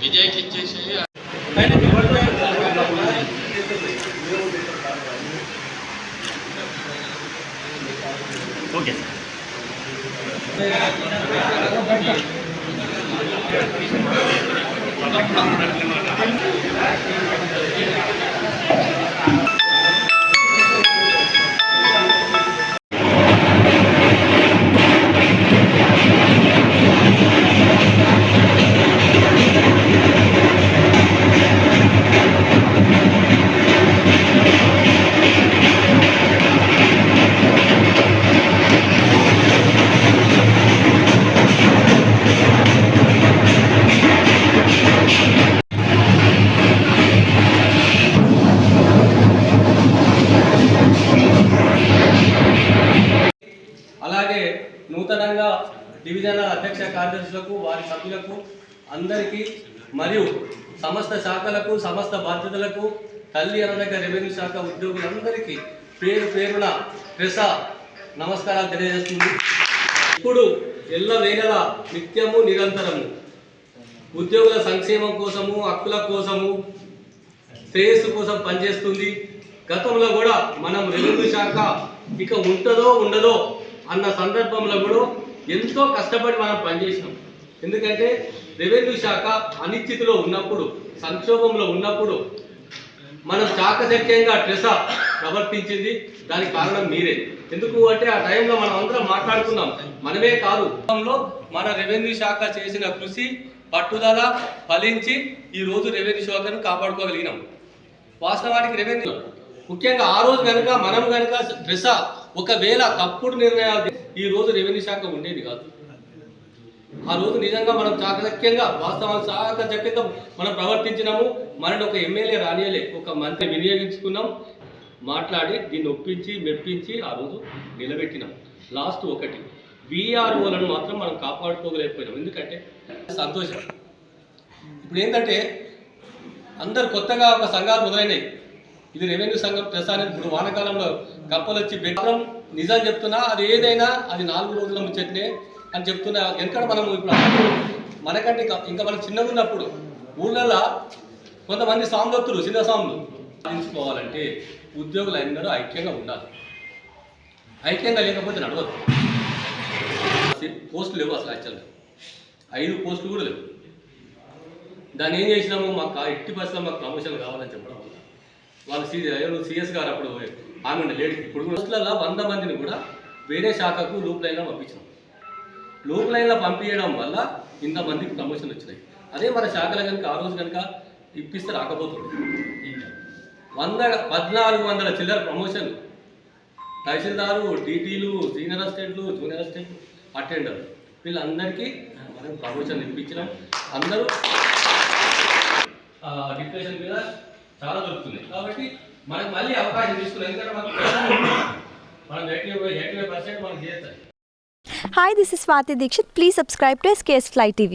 విజయ్కి ఇచ్చేసి ఓకే అలాగే డివిజనల్ అధ్యక్ష కార్యదర్శులకు వారి సభ్యులకు అందరికీ మరియు సమస్త శాఖలకు సమస్త బాధ్యతలకు తల్లి అనదగ్గ రెవెన్యూ శాఖ ఉద్యోగులందరికీ పేరు పేరున ప్రెస నమస్కారాలు తెలియజేస్తుంది. ఇప్పుడు ఎల్ల వేళల నిత్యము నిరంతరము ఉద్యోగుల సంక్షేమం కోసము హక్కుల కోసము శ్రేయస్సు కోసం పనిచేస్తుంది. గతంలో కూడా మనం రెవెన్యూ శాఖ ఇక ఉంటుందో ఉండదో అన్న సందర్భంలో కూడా ఎంతో కష్టపడి మనం పనిచేసినాం. ఎందుకంటే రెవెన్యూ శాఖ అనిశ్చితిలో ఉన్నప్పుడు సంక్షోభంలో ఉన్నప్పుడు మనం చాకచక్యంగా ట్రెసా ప్రవర్తించింది దానికి కారణం మీరే. ఎందుకు అంటే ఆ టైంలో మనం అందరం మాట్లాడుకున్నాం. మనమే కాదు మన రెవెన్యూ శాఖ చేసిన కృషి పట్టుదల ఫలించి ఈ రోజు రెవెన్యూ శాఖను కాపాడుకోగలిగినాం. వాస్తవానికి రెవెన్యూ ముఖ్యంగా ఆ రోజు కనుక మనం కనుక డ్రెస్ ఒకవేళ తప్పుడు నిర్ణయాలు ఈ రోజు రెవెన్యూ శాఖ ఉండేది కాదు. ఆ రోజు నిజంగా మనం చాకచక్యంగా వాస్తవాలు చాకచక్యంగా మనం ప్రవర్తించినాము. మనని ఒక ఎమ్మెల్యే రానియలే ఒక మంత్రి వినియోగించుకున్నాం. మాట్లాడి దీన్ని ఒప్పించి మెప్పించి ఆ రోజు నిలబెట్టినాం. లాస్ట్ ఒకటి. విఆర్ఓలను మాత్రం మనం కాపాడుకోగలేకపోయినాం ఎందుకంటే సంతోషం. ఇప్పుడు ఏంటంటే అందరు కొత్తగా ఒక సంఘాలు మొదలైనాయి. ఇది రెవెన్యూ సంఘం ప్రసారం. ఇప్పుడు వానాకాలంలో కప్పలు వచ్చి బెట్టడం నిజం చెప్తున్నా అది ఏదైనా అది నాలుగు రోజుల ముచ్చట్నే అని చెప్తున్నా. ఎందుకంటే మనం ఇప్పుడు మనకంటే ఇంకా ఇంకా మనం చిన్నగా ఉన్నప్పుడు ఊళ్ళల్లో కొంతమంది సాంగత్తులు చిన్న సాములు సాధించుకోవాలంటే ఉద్యోగులు అందరూ ఐక్యంగా ఉండాలి. ఐక్యంగా లేకపోతే నడవద్దు పోస్టులు లేవు అసలు యాక్చువల్గా ఐదు పోస్టులు కూడా లేవు. దాన్ని ఏం చేసినాము? మాకు ఎట్టి పరిస్థితుల్లో మాకు ప్రమోషన్ కావాలని చెప్పడం. వాళ్ళు సీ ఎవరు సిఎస్ గారు అప్పుడు ఆమె ఉండే లేడీ ఇప్పుడు కూడా పోస్టులలో వంద మందిని కూడా వేరే శాఖకు లూప్ లైన్లో పంపించాం లూప్ లైన్లో పంపించడం వల్ల ఇంతమందికి ప్రమోషన్ వచ్చినాయి. అదే మన శాఖలో కనుక ఆ రోజు కనుక ఇప్పిస్తే రాకపోతుంది. వంద పద్నాలుగు వందల చిల్లర ప్రమోషన్. తహసీల్దారు టీటీలు సీనియర్ అసిస్టెంట్లు జూనియర్ అసిస్టెంట్లు అటెండర్. వీళ్ళందరికీ మనం ప్రమోషన్ ఇప్పించినాం. అందరూ డిప్రెషన్ మీద చాలా దొరుకుతున్నాయి కాబట్టి మనకు మళ్ళీ అవకాశం తీసుకున్నాం ఎందుకంటే మనకు మనం ఎయిటీ ఎయిటీ పర్సెంట్ మనకు చేస్తాం Hi, this is Swati Dikshit. Please subscribe to SKS fly TV.